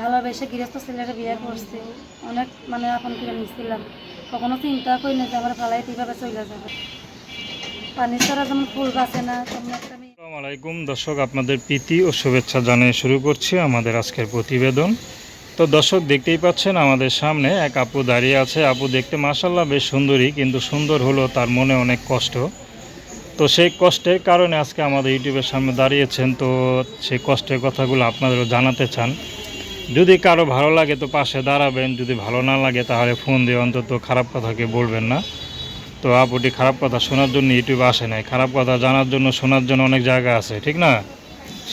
ভালোবেসে গৃহস্থ ছেলেরা বিয়ে করছি। অনেক মানে আপন করে নিচ্ছিলাম কখনো চিন্তা করি না যে আমার ফালাই কীভাবে চলে যাবে। পানি ছাড়া যেমন ফুল বাঁচে না, তেমন আলাইকুম, দর্শক, আপনাদের প্রীতি ও শুভেচ্ছা জানিয়ে শুরু করছি আমাদের আজকের প্রতিবেদন। তো দর্শক, দেখতেই পাচ্ছেন আমাদের সামনে এক আপু দাঁড়িয়ে আছে। আপু দেখতে মাসাল্লাহ বেশ সুন্দরী, কিন্তু সুন্দর হলো তার মনে অনেক কষ্ট। তো সেই কষ্টের কারণে আজকে আমাদের ইউটিউবের সামনে দাঁড়িয়েছেন। তো সেই কষ্টের কথাগুলো আপনাদেরও জানাতে চান। যদি কারও ভালো লাগে তো পাশে দাঁড়াবেন, যদি ভালো না লাগে তাহলে ফোন দিয়ে অন্তত খারাপ কথাকে বলবেন না। তো আপুটি খারাপ কথা শোনার জন্য ইউটিউবে আসে নাই। খারাপ কথা জানার জন্য, শোনার জন্য অনেক জায়গা আছে, ঠিক না?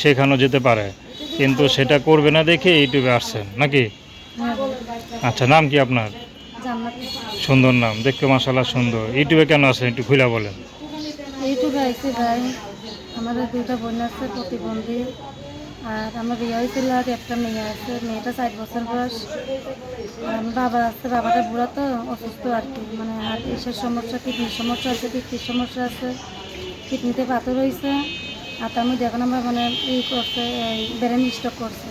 সেখানেও যেতে পারে। কিন্তু সেটা করবে না দেখে ইউটিউবে আসছেন, নাকি? আচ্ছা নাম কি আপনার? সুন্দর নাম, দেখতে মাসাল্লাহ সুন্দর। ইউটিউবে কেন আসেন, একটু খুলে বলেন। এইটুকু আইসি ভাই। আমাদের দুইটা আছে, প্রতিবন্ধী। আর আমার বিয়ে হয়েছিল আর একটা মেয়ে আছে, মেয়েটা ষাট বছর বয়স। বাবা আছে, বাবাটা বুড়া তো, অসুস্থ আর কি। মানে হার্ট ইসের সমস্যা কিডনির সমস্যা আছে কিডনির সমস্যা আছে? কিডনিতে পাথর হয়েছে আর মধ্যে এখন আমরা মানে ই করছে ব্রেন স্টক করছে।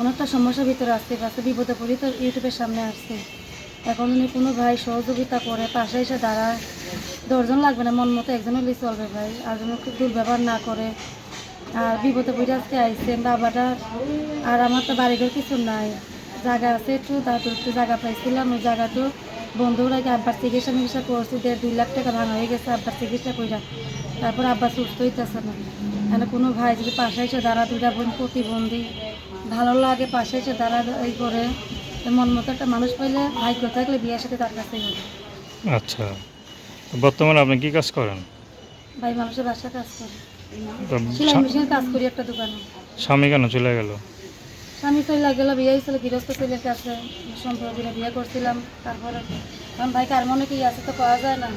অনেকটা সমস্যার ভিতরে আসছে বাসে বিপদে পড়ি তো ইউটিউবের সামনে আসছে। এখন উনি কোনো ভাই সহযোগিতা করে পাশে এসে দাঁড়ায়। দশজন লাগবে না, মন মতো একজন হলেই চলবে ভাই। আর যেন দুর্ব্যবহার না করে। আর বিপদে পড়ে আজকে আইসে বাবাটা আর আমার তো বাড়িঘর কিছু নাই। জায়গা আছে একটু তারপর একটু জায়গা পাইছিলাম ওই জায়গাটো বন্ধুরা আব্বার চিকিৎসা মিকিৎসা করছি দেড় দুই লাখ টাকা ভাঙা হয়ে গেছে আব্বার চিকিৎসা কইরা। তারপর আব্বা সুস্থ হইতেছে না। এখানে কোনো ভাই যদি পাশে এসে দাঁড়া দুইটা বোন প্রতিবন্ধী। ভালো লাগে পাশে এসে দাঁড়া এই করে। মন মতো একটা মানুষ পাইলে ভাগ্য থাকলে বিয়ের সাথে তার কাছেই হবে। আচ্ছা। বর্তমানে আপনি কি কাজ করেন? ভাই মানুষের বাসা কাজ করে। কাজ করি একটা দোকানে। স্বামী কেন চলে গেল? স্বামী চলে গেল বিয়ে হয়েছিল গৃহস্থ ছেলের কাছে। সম্পর্কে বিয়ে করছিলাম তারপরে কারণ ভাই কার মনে কি আছে তো পাওয়া যায় না।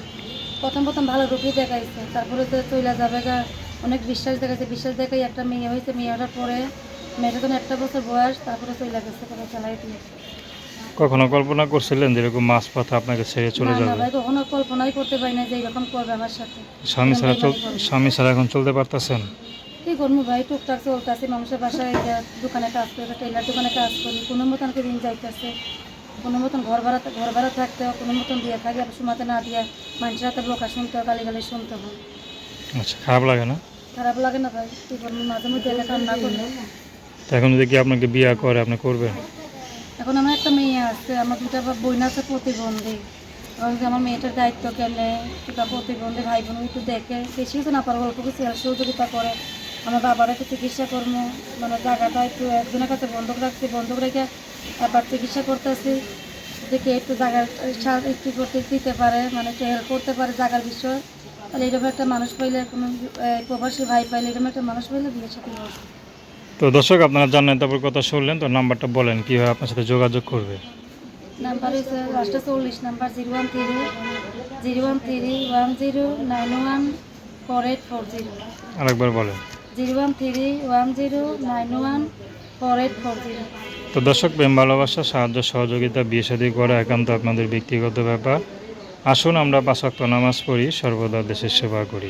প্রথম প্রথম ভালো রূপই দেখাইছে তারপরে তো চলে যাবে গা। অনেক বিশ্বাস দেখাইছে বিশ্বাস দেখাই একটা মেয়ে হয়েছে মেয়ে মেয়েটা পরে মেয়েটা তখন একটা বছর বয়স তারপরে চলে গেছে চালাই দিয়ে কখনো কল্পনা করছিলেন যেরকম মাছ পথে আপনাকে ছেড়ে চলে যাবে? ভাই কখনো কল্পনাই করতে পারি না যে এরকম করবে আমার সাথে। স্বামী ছাড়া স্বামী ছাড়া এখন চলতে পারতেছেন? কি করব ভাই? টুকটাক চলতেছে মানুষের বাসায় এই যে দোকানে কাজ করি টেলার দোকানে কাজ করি কোনো মতন দিন যাইতেছে কোনো মতন ঘর ভাড়া ঘর ভাড়া থাকতে হয় কোনো মতন দিয়ে থাকে আর সময়তে না দিয়ে মানুষের হাতে বোকা শুনতে হয় গালি গালি শুনতে হয়। আচ্ছা খারাপ লাগে না? খারাপ লাগে না ভাই কি করব? মাঝে মধ্যে কান্না করলে তো এখন যদি কি আপনাকে বিয়ে করে আপনি করবেন এখন আমার একটা মেয়ে আছে, আমার দুটা বোন আছে প্রতিবন্ধী। আমার মেয়েটার দায়িত্ব কেনে কিংবা প্রতিবন্ধী ভাই বোন একটু দেখে। বেশি কিছু না, পারব অল্প কিছু সহযোগিতা করে। আমার বাবার একটু চিকিৎসা করব মানে জায়গাটা একটু একজনের কাছে বন্ধক রাখছি, বন্ধক রেখে আবার চিকিৎসা করতেছি। দেখে একটু জায়গার একটু করতে দিতে পারে মানে একটু হেল্প করতে পারে জায়গার বিষয়ে। তাহলে এরকম একটা মানুষ পাইলে কোনো প্রবাসী ভাই পাইলে এরকম একটা মানুষ পাইলে বিয়ের সাথে তো দর্শক, আপনারা জানেন তারপর কথা শুনলেন, তো নাম্বারটা বলেন, কীভাবে আপনার সাথে যোগাযোগ করবে? নাম্বার হচ্ছে লাস্টে চল্লিশ number zero one three zero one three one zero nine one four eight four zero আরেকবার বলেন। Zero one three one zero nine one four eight four zero তো দর্শক প্রেম ভালোবাসা সাহায্য সহযোগিতা বিয়ে শাদী করা একান্ত আপনাদের ব্যক্তিগত ব্যাপার। আসুন আমরা পাঁচ নামাজ পড়ি সর্বদা দেশের সেবা করি।